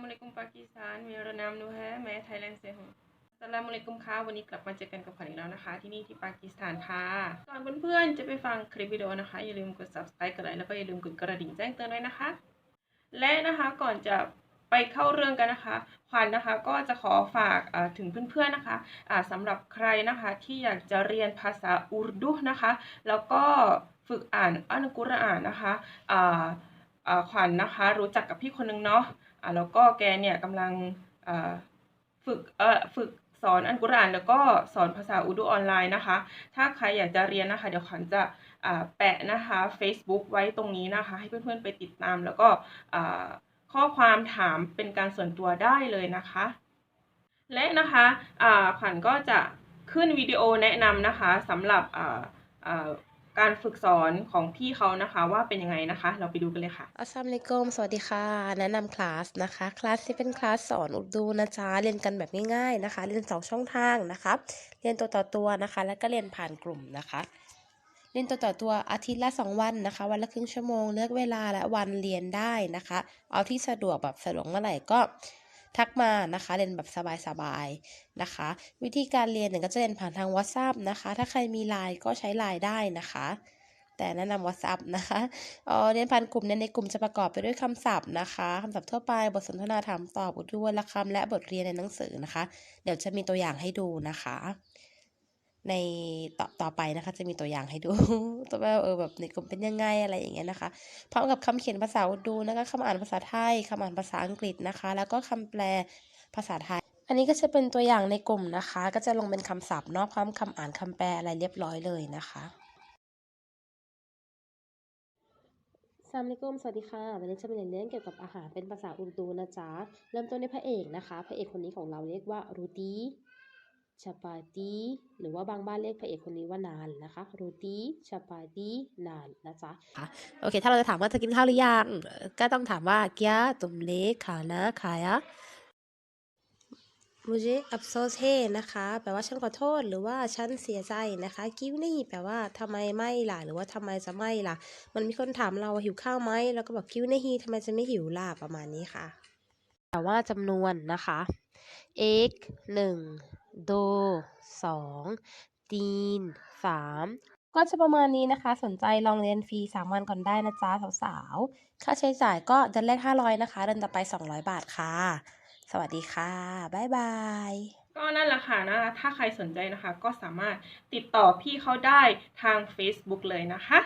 Assalamualaikum Pakistan मेरा नाम नूर है मैं थाईलैंड से हूँ สลามอะลัยกุมค่ะวันนี้กลับมาเจอกันกับขวัญอีกแล้วนะคะ ที่นี่ที่ปากีสถานค่ะก่อนเพื่อนๆจะไปฟังคลิปวิดีโอนะคะ อย่าลืมกด subscribe กดไลค์แล้วก็อย่าลืมกดกระดิ่งแจ้งเตือนด้วยนะคะ และนะคะก่อนจะไปเข้าเรื่องกันนะคะขวัญนะคะก็จะขอฝากเอ่อถึงเพื่อนๆนะคะอ่าสำหรับใครนะคะที่อยากจะเรียนภาษาอูรดูนะคะ แล้วก็ฝึกอ่านอัลกุรอานนะคะอ่าอ่าขวัญนะคะ รู้จักกับพี่คนนึงเนาะ อ่าแล้วก็แกเนี่ยกำลังฝึกเอ่อฝึกสอนอัลกุรอานแล้วก็สอนภาษาอูดูออนไลน์นะคะ ถ้าใครอยากจะเรียนนะคะ เดี๋ยวขวัญจะแปะนะคะ Facebook ไว้ตรงนี้นะคะ ให้เพื่อนๆไปติดตาม แล้วก็ข้อความถามเป็นการส่วนตัวได้เลยนะคะ และนะคะอ่าขวัญก็จะขึ้นวิดีโอแนะนำนะคะสำหรับอ่าอ่า การฝึกสอนของพี่เขานะคะว่าเป็นยังไงนะคะ เราไปดูกันเลยค่ะอัสสลามุอะลัยกุมสวัสดีค่ะ แนะนำคลาสนะคะคลาสที่เป็นคลาสสอนอุดูนะจ๊ะเรียนกันแบบง่ายๆนะคะ เรียนสองช่องทางนะคะเรียนตัวต่อตัวนะคะ แล้วก็เรียนผ่านกลุ่มนะคะเรียนตัวต่อตัวอาทิตย์ละ 2 วันนะคะ วันละครึ่งชั่วโมงเลือกเวลาและวันเรียนได้นะคะ เอาที่สะดวกแบบสะดวกเมื่อไหร่ก็ ทักมานะคะเรียนแบบสบายๆนะคะ วิธีการเรียนเนี่ยก็จะเรียนผ่านทาง WhatsApp นะคะ ถ้าใครมีไลน์ก็ใช้ไลน์ได้นะคะแต่แนะนำ WhatsApp นะคะเออเรียนผ่านกลุ่มเนี่ยในกลุ่มจะประกอบไปด้วยคำศัพท์นะคะคำศัพท์ทั่วไป บทสนทนาถามตอบอุดรวนละคำและบทเรียนในหนังสือนะคะ เดี๋ยวจะมีตัวอย่างให้ดูนะคะ ในต่อต่อไปนะคะ จะมีตัวอย่างให้ดู ตัวว่าเออแบบในกลุ่มเป็นยังไงอะไรอย่างเงี้ยนะคะพร้อมกับคำเขียนภาษาอุดูนะคะคำอ่านภาษาไทยคำอ่านภาษาอังกฤษนะคะ แล้วก็คำแปลภาษาไทย อันนี้ก็จะเป็นตัวอย่างในกลุ่มนะคะ ก็จะลงเป็นคำศัพท์เนาะพร้อมคำอ่านคำแปลอะไรเรียบร้อยเลยนะคะสามอะลัยกุมสวัสดีค่ะวันนี้จะมาเรียนเรื่องเกี่ยวกับอาหารเป็นภาษาอุรดูนะจ๊ะ เริ่มต้นด้วยพระเอกนะคะ พระเอกคนนี้ของเราเรียกว่ารูตี ชาปาตีหรือว่าบางบ้านเรียกพระเอกคนนี้ว่านานนะคะรูตีชาปาตีนานนะจ๊ะโอเค ถ้าเราจะถามว่าเธอกินข้าวหรือยัง ก็ต้องถามว่าเกียตุมเลขานะขายะมุเจอับโซเซนะคะ แปลว่าฉันขอโทษหรือว่าฉันเสียใจนะคะ กิวนี่แปลว่าทำไมไม่ล่ะ หรือว่าทำไมจะไม่ล่ะ มันมีคนถามเราว่าหิวข้าวไหมเราก็บอกกิวนี่ฮีทำไมจะไม่หิวล่ะประมาณนี้ค่ะ แต่ว่าจำนวนนะคะเอกหนึ่ง โดสองตีนสามก็จะประมาณนี้นะคะ สนใจลองเรียนฟรีสามวันก่อนได้นะจ๊ะสาวๆ ค่าใช้จ่ายก็เดือนแรก 500 นะคะ เดือนต่อไป 200 บาทค่ะ สวัสดีค่ะ บ๊ายบาย ก็นั่นแหละค่ะนะคะถ้าใครสนใจนะคะ ก็สามารถติดต่อพี่เขาได้ทาง Facebook เลยนะคะ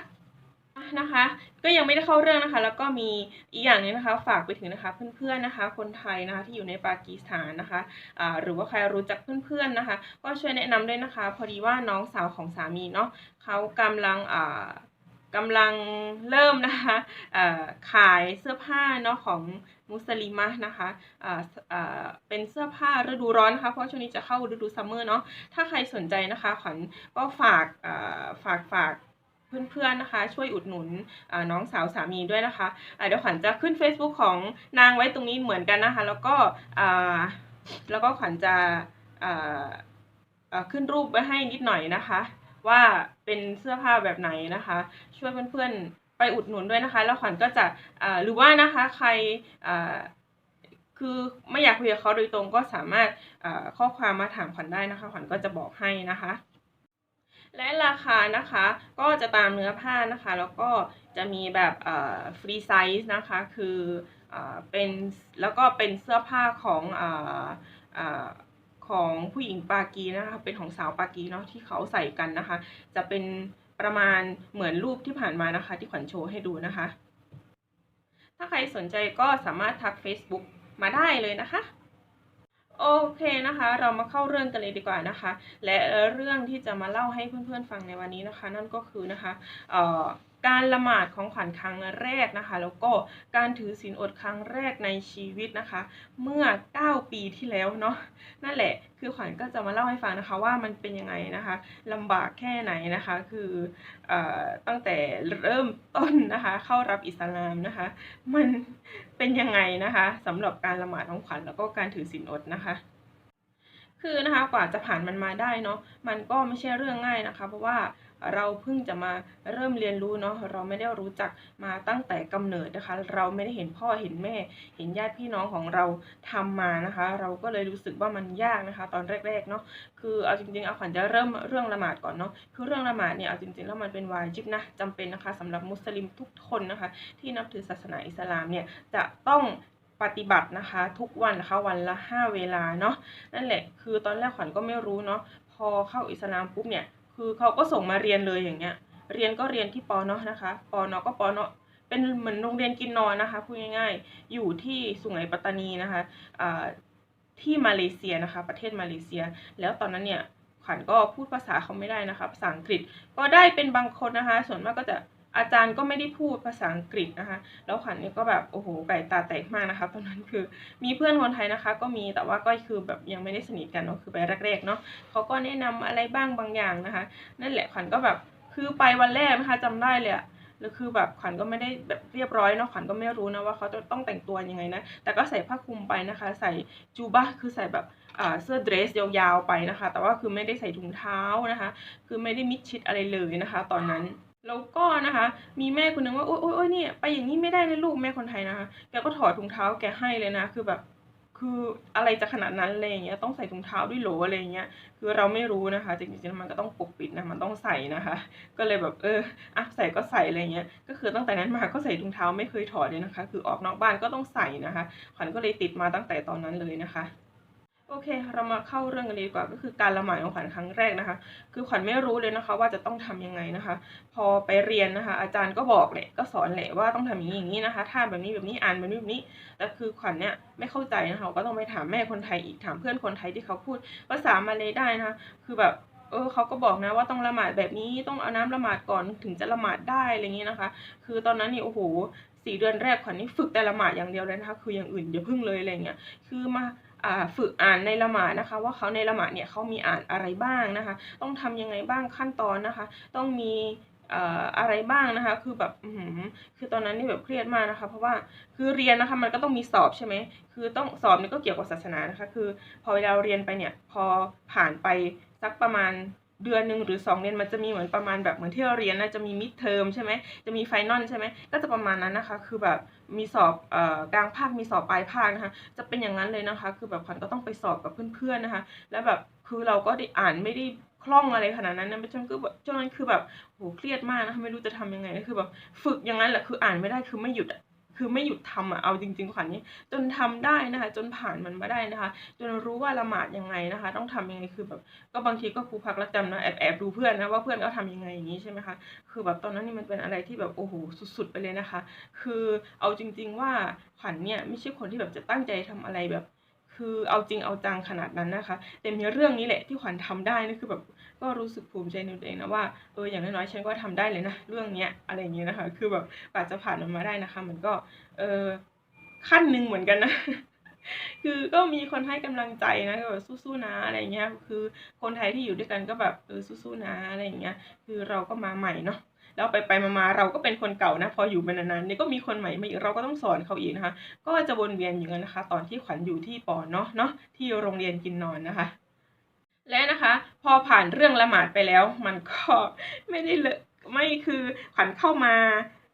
นะคะ ก็ยังไม่ได้เข้าเรื่องนะคะ แล้วก็มีอีกอย่างนึงนะคะ ฝากไปถึงนะคะ เพื่อนๆนะคะ คนไทยนะคะที่อยู่ในปากีสถานนะคะอ่าหรือว่าใครรู้จักเพื่อนๆนะคะ ก็ช่วยแนะนำด้วยนะคะ พอดีว่าน้องสาวของสามีเนาะเขากำลังอ่ากำลังเริ่มนะคะขายเสื้อผ้าเนาะของมุสลิมะนะคะเป็นเสื้อผ้าฤดูร้อนนะคะ เพราะช่วงนี้จะเข้าฤดูซัมเมอร์เนาะ ถ้าใครสนใจนะคะขวัญก็ฝากฝากฝาก เพื่อนๆนะคะช่วยอุดหนุนน้องสาวสามีด้วยนะคะเดี๋ยวขวัญจะขึ้น Facebook ของนางไว้ตรงนี้เหมือนกันนะคะ แล้วก็แล้วก็ขวัญจะขึ้นรูปไว้ให้นิดหน่อยนะคะ ว่าเป็นเสื้อผ้าแบบไหนนะคะ ช่วยเพื่อนๆไปอุดหนุนด้วยนะคะ แล้วขวัญก็จะหรือว่านะคะใครคือไม่อยากคุยกับเขาโดยตรงก็สามารถข้อความมาถามขวัญได้นะคะ ขวัญก็จะบอกให้นะคะ และราคานะคะก็จะตามเนื้อผ้านะคะ แล้วก็จะมีแบบฟรีไซส์นะคะคืออเป็นแล้วก็เป็นเสื้อผ้าของอาอาของผู้หญิงปากีนะคะเป็นของสาวปากีเนาะที่เขาใส่กันนะคะ จะเป็นประมาณเหมือนรูปที่ผ่านมานะคะ ที่ขวัญโชว์ให้ดูนะคะ ถ้าใครสนใจก็สามารถทัก Facebook มาได้เลยนะคะ โอเคนะคะ เรามาเข้าเรื่องกันเลยดีกว่านะคะ และเรื่องที่จะมาเล่าให้เพื่อนๆฟังในวันนี้นะคะ นั่นก็คือนะคะเอ่อ การละหมาดของขวัญครั้งแรกนะคะ แล้วก็การถือศีลอดครั้งแรกในชีวิตนะคะ เมื่อ 9 ปีที่แล้วเนาะนั่นแหละ คือขวัญก็จะมาเล่าให้ฟังนะคะว่ามันเป็นยังไงนะคะลำบากแค่ไหนนะคะ คือเอ่อตั้งแต่เริ่มต้นนะคะ เข้ารับอิสลามนะคะ มันเป็นยังไงนะคะสำหรับการละหมาดของขวัญแล้วก็การถือศีลอดนะคะคือนะคะกว่าจะผ่านมันมาได้เนาะมันก็ไม่ใช่เรื่องง่ายนะคะ เพราะว่าเราเพิ่งจะมาเริ่มเรียนรู้เนาะเราไม่ได้รู้จักมาตั้งแต่กำเนิดนะคะ เราไม่ได้เห็นพ่อเห็นแม่ เห็นญาติพี่น้องของเราทำมานะคะ เราก็เลยรู้สึกว่ามันยากนะคะ ตอนแรกๆเนาะคือเอาจริงๆเอาขวัญจะเริ่มเรื่องละหมาดก่อนเนาะคือเรื่องละหมาดเนี่ยเอาจริงๆแล้วมันเป็นวาจิบนะจำเป็นนะคะสำหรับมุสลิมทุกคนนะคะ ที่นับถือศาสนาอิสลามเนี่ยจะต้องปฏิบัตินะคะทุกวันนะคะวันละห้าเวลาเนาะนั่นแหละคือตอนแรกขวัญก็ไม่รู้เนาะพอเข้าอิสลามปุ๊บเนี่ย คือเขาก็ส่งมาเรียนเลยอย่างเงี้ย เรียนก็เรียนที่ปอนอนะคะปอนอก็ปอนอเป็นเหมือนโรงเรียนกินนอนนะคะพูดง่ายๆ อยู่ที่สุไหงปัตตานีนะคะที่มาเลเซียนะคะ ประเทศมาเลเซีย แล้วตอนนั้นเนี่ยขวัญก็พูดภาษาเขาไม่ได้นะคะ ภาษาอังกฤษก็ได้เป็นบางคนนะคะ ส่วนมากก็จะ อาจารย์ก็ไม่ได้พูดภาษาอังกฤษนะคะ แล้วขวัญเนี่ยก็แบบโอ้โหไก่ตาแตกมากนะคะตอนนั้นคือมีเพื่อนคนไทยนะคะ ก็มีแต่ว่าก็คือแบบยังไม่ได้สนิทกันเนาะคือไปแรกๆเนาะเขาก็แนะนำอะไรบ้างบางอย่างนะคะ นั่นแหละขวัญก็แบบคือไปวันแรกนะคะจำได้เลยอะแล้วคือแบบขวัญก็ไม่ได้แบบเรียบร้อยเนาะขวัญก็ไม่รู้นะว่าเขาจะต้องแต่งตัวยังไงนะ แต่ก็ใส่ผ้าคลุมไปนะคะ ใส่จูบ้าคือใส่แบบเสื้อเดรสยาวๆไปนะคะ แต่ว่าคือไม่ได้ใส่ถุงเท้านะคะ คือไม่ได้มิดชิดอะไรเลยนะคะ ตอนนั้น แล้วก็นะคะ มีแม่คนนึงว่าโอ๊ยโอ๊ยโอ๊ยเนี่ยไปอย่างนี้ไม่ได้นะลูกแม่คนไทยนะคะแกก็ถอดถุงเท้าแกให้เลยนะคือแบบคืออะไรจะขนาดนั้นอะไรอย่างเงี้ยต้องใส่ถุงเท้าด้วยโหลอะไรอย่างเงี้ยคือเราไม่รู้นะคะจริงๆมันก็ต้องปกปิดนะมันต้องใส่นะคะ ก็เลยแบบเอออะใส่ก็ใส่อะไรเงี้ยก็คือตั้งแต่นั้นมาก็ใส่ถุงเท้าไม่เคยถอดเลยนะคะ คือออกนอกบ้านก็ต้องใส่นะคะขวัญก็เลยติดมาตั้งแต่ตอนนั้นเลยนะคะ โอเค เรามาเข้าเรื่องกันดีกว่า ก็คือการละหมาดของขวัญครั้งแรกนะคะ คือขวัญไม่รู้เลยนะคะ ว่าจะต้องทำยังไงนะคะ พอไปเรียนนะคะ อาจารย์ก็บอกแหละก็สอนแหละว่าต้องทำอย่างนี้อย่างนี้นะคะท่าแบบนี้แบบนี้อ่านแบบนี้แบบนี้แต่คือขวัญเนี่ยไม่เข้าใจนะคะก็ต้องไปถามแม่คนไทยอีกถามเพื่อนคนไทยที่เขาพูดภาษามาเลยได้นะคะคือแบบเออเขาก็บอกนะว่าต้องละหมาดแบบนี้ต้องเอาน้ำละหมาดก่อนถึงจะละหมาดได้อะไรอย่างนี้นะคะ คือตอนนั้นนี่โอ้โหสี่เดือนแรกขวัญนี่ฝึกแต่ละหมาดอย่างเดียวเลยนะคะ คืออย่างอื่นอย่าพึ่งเลยอะไรเงี้ยคือมา ฝึกอ่านในละหมาดนะคะ ว่าเขาในละหมาดเนี่ยเขามีอ่านอะไรบ้างนะคะ ต้องทำยังไงบ้างขั้นตอนนะคะ ต้องมีอะไรบ้างนะคะ คือแบบคือตอนนั้นนี่แบบเครียดมากนะคะ เพราะว่าคือเรียนนะคะมันก็ต้องมีสอบใช่ไหมคือต้องสอบนี่ก็เกี่ยวกับศาสนานะคะ คือพอเวลาเราเรียนไปเนี่ยพอผ่านไปสักประมาณ เดือนหนึ่งหรือสองเดือนมันจะมีเหมือนประมาณแบบเหมือนที่เราเรียนนะจะมีมิดเทอมใช่ไหมจะมีไฟนอลใช่ไหมก็จะประมาณนั้นนะคะ คือแบบมีสอบเอ่อกลางภาคมีสอบปลายภาคนะคะ จะเป็นอย่างนั้นเลยนะคะ คือแบบขวัญก็ต้องไปสอบกับเพื่อนๆนะคะ แล้วแบบคือเราก็ได้อ่านไม่ได้คล่องอะไรขนาดนั้นนะช่วงคือแบบช่วงนั้นคือแบบโหเครียดมากนะคะไม่รู้จะทำยังไงก็คือแบบฝึกอย่างนั้นแหละคืออ่านไม่ได้คือไม่หยุดอะ คือไม่หยุดทำอะเอาจริงๆขวัญนี่จนทำได้นะคะ จนผ่านมันมาได้นะคะ จนรู้ว่าละหมาดยังไงนะคะ ต้องทำยังไงคือแบบ ก็บางทีก็ครูพักรักจำนะแอบแอบดูเพื่อนนะว่าเพื่อนเขาทำยังไงอย่างนี้ใช่ไหมคะคือแบบตอนนั้นนี่มันเป็นอะไรที่แบบโอ้โหสุด ๆ ไปเลยนะคะ คือเอาจริง ๆ ว่าขวัญเนี่ยไม่ใช่คนที่แบบจะตั้งใจทำอะไรแบบคือเอาจริงเอาจังขนาดนั้นนะคะ แต่มีเรื่องนี้แหละที่ขวัญทำได้นะคือแบบ ก็รู้สึกภูมิใจในตัวเองนะว่าเอออย่างน้อยๆฉันก็ทำได้เลยนะเรื่องเนี้ยอะไรอย่างเงี้ยนะคะ คือแบบกว่าจะผ่านมันมาได้นะคะ มันก็เออขั้นหนึ่งเหมือนกันนะคือก็มีคนให้กำลังใจนะก็แบบสู้ๆนะอะไรเงี้ย คือคนไทยที่อยู่ด้วยกันก็แบบเออสู้ๆนะอะไรอย่างเงี้ย คือเราก็มาใหม่เนาะแล้วไปไปๆมาๆเราก็เป็นคนเก่านะ พออยู่มานานๆนี่ก็มีคนใหม่มาอีกเราก็ต้องสอนเขาอีกนะคะ ก็จะวนเวียนอยู่กันนะคะ ตอนที่ขวัญอยู่ที่ปอเนาะเนาะที่โรงเรียนกินนอนนะคะ และนะคะพอผ่านเรื่องละหมาดไปแล้ว มันก็ไม่ได้เลยไม่คือขวัญเข้ามา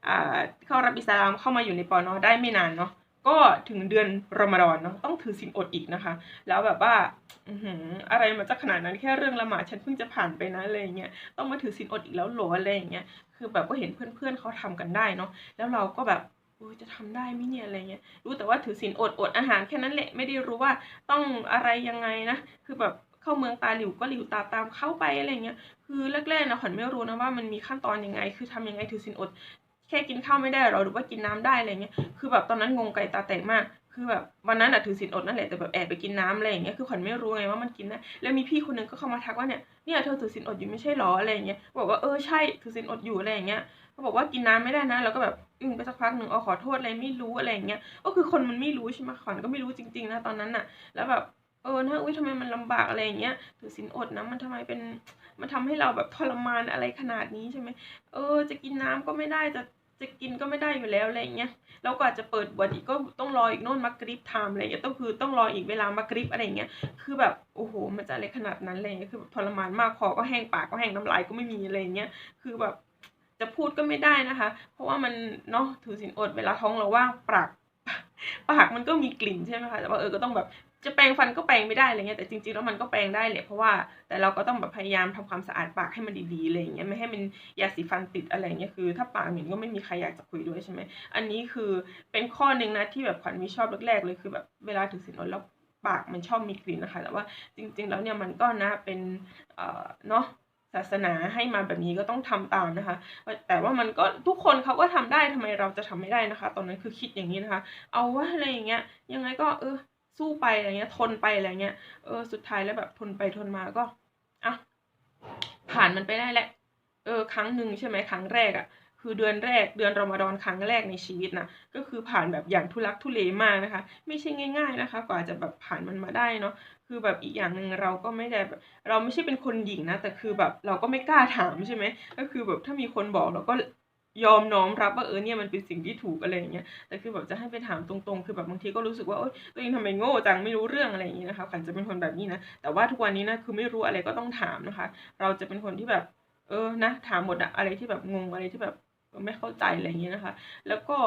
อ่าเข้ารับอิสลามเข้ามาอยู่ในปอนอได้ไม่นานเนาะก็ถึงเดือนรอมฎอนเนาะต้องถือศีลอดอีกนะคะ แล้วแบบว่าอือหือะไรมันจะขนาดนั้นแค่เรื่องละหมาดฉันเพิ่งจะผ่านไปนะอะไรเงี้ยต้องมาถือศีลอดอีกแล้วหรออะไรเงี้ยคือแบบก็เห็นเพื่อนๆเขาทำกันได้เนาะแล้วเราก็แบบเออจะทำได้ไหมเนี่ยอะไรเงี้ยรู้แต่ว่าถือศีลอดอดอาหารแค่นั้นแหละไม่ได้รู้ว่าต้องอะไรยังไงนะคือแบบ เข้าเมืองตาหลิวก็หลิวตาตามเข้าไปอะไรเงี้ยคือแรกๆนะขวัญไม่รู้นะว่ามันมีขั้นตอนยังไง คือทำยังไงถือศีลอด แค่กินข้าวไม่ได้หรอหรือว่ากินน้ำได้อะไรเงี้ยคือแบบตอนนั้นงงไก่ตาแตกมากคือแบบวันนั้นอะถือศีลอดนั่นแหละแต่แบบแอบไปกินน้ำอะไรอย่างเงี้ยคือขวัญไม่รู้ไงว่ามันกินได้แล้วมีพี่คนหนึงก็เข้ามาทักว่าเนี่ยเนี่ยเธอถือศีลอดอยู่ไม่ใช่หรออะไรอย่างเงี้ยบอกว่าเออใช่ถือศีลอดอยู่อะไรอย่างเงี้ยเขาบอกว่ากินน้ำไม่ได้นะแล้วก็แบบอึ้งไปสักพักหนึ่งอ๋อขอโทษอะไรไม่รู้อะไรอย่างเงี้ยก็คือคนมันไม่รู้ใช่ไหมขวัญก็ไม่รู้จริงๆนะตอนนั้นน่ะแล้วแบบ เออนะอุ้ยทำไมมันลำบากอะไรอย่างเงี้ยถือศีลอดนะมันทำไมเป็นมันทำให้เราแบบทรมานอะไรขนาดนี้ใช่ไหมเออ จะกินน้ำก็ไม่ได้จะจะกินก็ไม่ได้อยู่แล้วอะไรอย่างเงี้ยแล้วก็อาจะเปิดบวชอีกก็ต้องรออีกโน่นมักริบไทม์อะไรอย่างเงี้ยต้องคือต้องรออีกเวลามักริบอะไรอย่างเงี้ยคือแบบโอ้โหมันจะอะไรขนาดนั้นอะไรอย่างเงี้ยคือแบบทรมานมากคอก็แห้งปากก็แห้งน้ำลายก็ไม่มีอะไรอย่างเงี้ยคือแบบจะพูดก็ไม่ได้นะคะ เพราะว่ามันเนาะถือศีลอดเวลาท้องเราว่างปาก ปากมันก็มีกลิ่นใช่ไหมคะแต่ว่าเออก็ต้องแบบจะแปรงฟันก็แปรงไม่ได้อะไรเงี้ยแต่จริงๆแล้วมันก็แปรงได้แหละเพราะว่าแต่เราก็ต้องแบบพยายามทำความสะอาดปากให้มันดีๆอะไรอย่างเงี้ยไม่ให้มันยาสีฟันติดอะไรเงี้ยคือ ถ้าปากเหม็นก็ไม่มีใครอยากจะคุยด้วยใช่ไหมอันนี้คือเป็นข้อหนึ่งนะที่แบบขวัญไม่ชอบแรกๆเลยคือแบบเวลาถือศีลอดแล้วปากมันชอบมีกลิ่นนะคะ แต่ว่าจริง ๆ แล้วเนี่ยมันก็นะเป็นเอ่อเนาะ ศาสนาให้มาแบบนี้ก็ต้องทำตามนะคะ แต่ว่ามันก็ทุกคนเขาก็ทำได้ทำไมเราจะทำไม่ได้นะคะ ตอนนั้นคือคิดอย่างนี้นะคะ เอาว่าอะไรอย่างเงี้ย ยังไงก็เออสู้ไปอะไรเงี้ย ทนไปอะไรเงี้ย เออสุดท้ายแล้วแบบทนไปทนมาก็อะผ่านมันไปได้แหละ เออ ครั้งหนึ่งใช่ไหมครั้งแรกอะ่ะคือเดือนแรกเดือนรอมฎอนครั้งแรกในชีวิตนะก็คือผ่านแบบอย่างทุลักทุเลมากนะคะ ไม่ใช่ง่าย ๆนะคะ กว่าจะแบบผ่านมันมาได้เนาะ คือแบบอีกอย่างหนึ่งเราก็ไม่ได้แบบเราไม่ใช่เป็นคนหญิงนะ แต่คือแบบเราก็ไม่กล้าถามใช่ไหมก็คือแบบถ้ามีคนบอกเราก็ยอมน้อมรับว่าเออเนี่ยมันเป็นสิ่งที่ถูกอะไรอย่างเงี้ยแต่คือแบบจะให้ไปถามตรงๆ คือแบบบางทีก็รู้สึกว่าโอ๊ยตัวเองทำไมโง่จังไม่รู้เรื่องอะไรอย่างเงี้ยนะคะขวัญจะเป็นคนแบบนี้นะแต่ว่าทุกวันนี้นะคือไม่รู้อะไรก็ต้องถามนะคะ เราจะเป็นคนที่แบบ เออนะ ถามหมดอะอะไรที่แบบงงอะไรที่แบบไม่เข้าใจอะไรอย่างเงี้ยนะคะ แล้วก็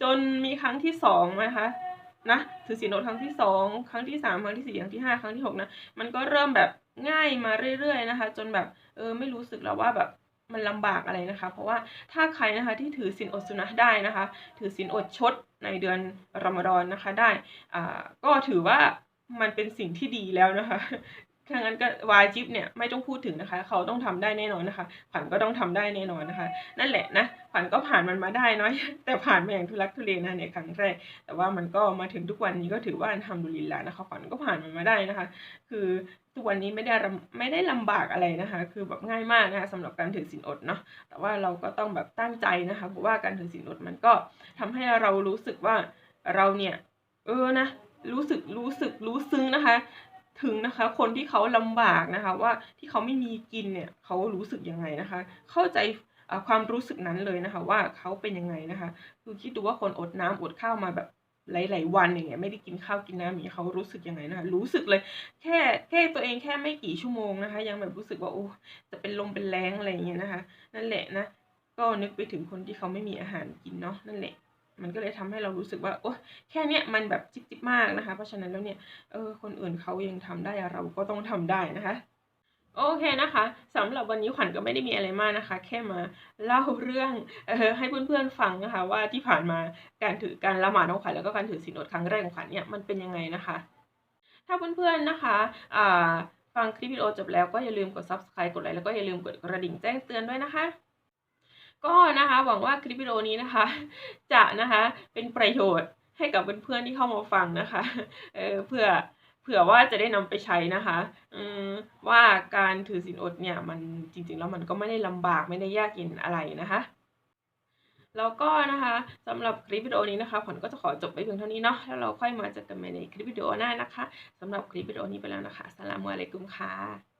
จนมีครั้งที่สองนะคะ นะถือศีลอดครั้งที่สองครั้งที่สามครั้งที่สี่ครั้งที่ห้าครั้งที่หกนะมันก็เริ่มแบบง่ายมาเรื่อยๆนะคะ จนแบบเออไม่รู้สึกแล้วว่าแบบมันลำบากอะไรนะคะ เพราะว่าถ้าใครนะคะที่ถือศีลอดสุนัขได้นะคะ ถือศีลอดชดในเดือนรอมฎอนนะคะได้อ่าก็ถือว่ามันเป็นสิ่งที่ดีแล้วนะคะ ถ้างั้นก็วาจิบเนี่ยไม่ต้องพูดถึงนะคะ เขาต้องทำได้แน่นอนนะคะขวัญก็ต้องทำได้แน่นอนนะคะ นั่นแหละนะขวัญก็ผ่านมันมาได้เนาะแต่ผ่านมาอย่างทุลักทุเลนะในครั้งแรก แต่ว่ามันก็มาถึงทุกวันนี้ก็ถือว่าทำดุลิลละนะคะขวัญก็ผ่านมันมาได้นะคะ คือทุกวันนี้ไม่ได้ลำไม่ได้ลำบากอะไรนะคะ คือแบบง่ายมากนะคะสำหรับการถือศีลอดเนาะแต่ว่าเราก็ต้องแบบตั้งใจนะคะเพราะว่าการถือศีลอดมันก็ทำให้เรารู้สึกว่าเราเนี่ยเออนะรู้สึกรู้สึกรู้ซึ้งนะคะ ถึงนะคะ คนที่เขาลำบากนะคะ ว่าที่เขาไม่มีกินเนี่ยเขารู้สึกยังไงนะคะ เข้าใจความรู้สึกนั้นเลยนะคะ ว่าเขาเป็นยังไงนะคะ คือคิดดูว่าคนอดน้ำอดข้าวมาแบบหลายๆวันอย่างเงี้ยไม่ได้กินข้าวกินน้ำอย่างเงี้ยเขารู้สึกยังไงนะคะรู้สึกเลย แค่แค่ตัวเองแค่ไม่กี่ชั่วโมงนะคะ ยังแบบรู้สึกว่าโอ้จะเป็นลมเป็นแรงอะไรอย่างเงี้ยนะคะ นั่นแหละนะก็นึกไปถึงคนที่เขาไม่มีอาหารกินเนาะนั่นแหละ มันก็เลยทำให้เรารู้สึกว่าโอ้แค่เนี้ยมันแบบจิ๊บๆมากนะคะ เพราะฉะนั้นแล้วเนี่ยเออคนอื่นเขายังทำได้เราก็ต้องทำได้นะคะโอเคนะคะสำหรับวันนี้ขวัญก็ไม่ได้มีอะไรมากนะคะ แค่มาเล่าเรื่องเออให้เพื่อนๆฟังนะคะ ว่าที่ผ่านมาการถือการละหมาดของขวัญแล้วก็การถือศีลอดครั้งแรกของขวัญเนี่ยมันเป็นยังไงนะคะ ถ้าเพื่อนๆนะคะอ่าฟังคลิปวิดีโอจบแล้วก็อย่าลืมกด subscribe กดไลค์แล้วก็อย่าลืมกดกระดิ่งแจ้งเตือนด้วยนะคะ ก็นะคะหวังว่าคลิปวิดีโอนี้นะคะ จะนะคะเป็นประโยชน์ให้กับเพื่อนๆที่เข้ามาฟังนะคะเออเพื่อเผื่อว่าจะได้นำไปใช้นะคะอืมว่าการถือศีลอดเนี่ยมันจริงๆแล้วมันก็ไม่ได้ลำบากไม่ได้ยากเย็นอะไรนะคะ แล้วก็นะคะสำหรับคลิปวิดีโอนี้นะคะขวัญก็จะขอจบไปเพียงเท่านี้เนาะแล้วเราค่อยมาเจอกันใหม่ในคลิปวิดีโอหน้านะคะสำหรับคลิปวิดีโอนี้ไปแล้วนะคะสลามอะลัยกุมค่ะ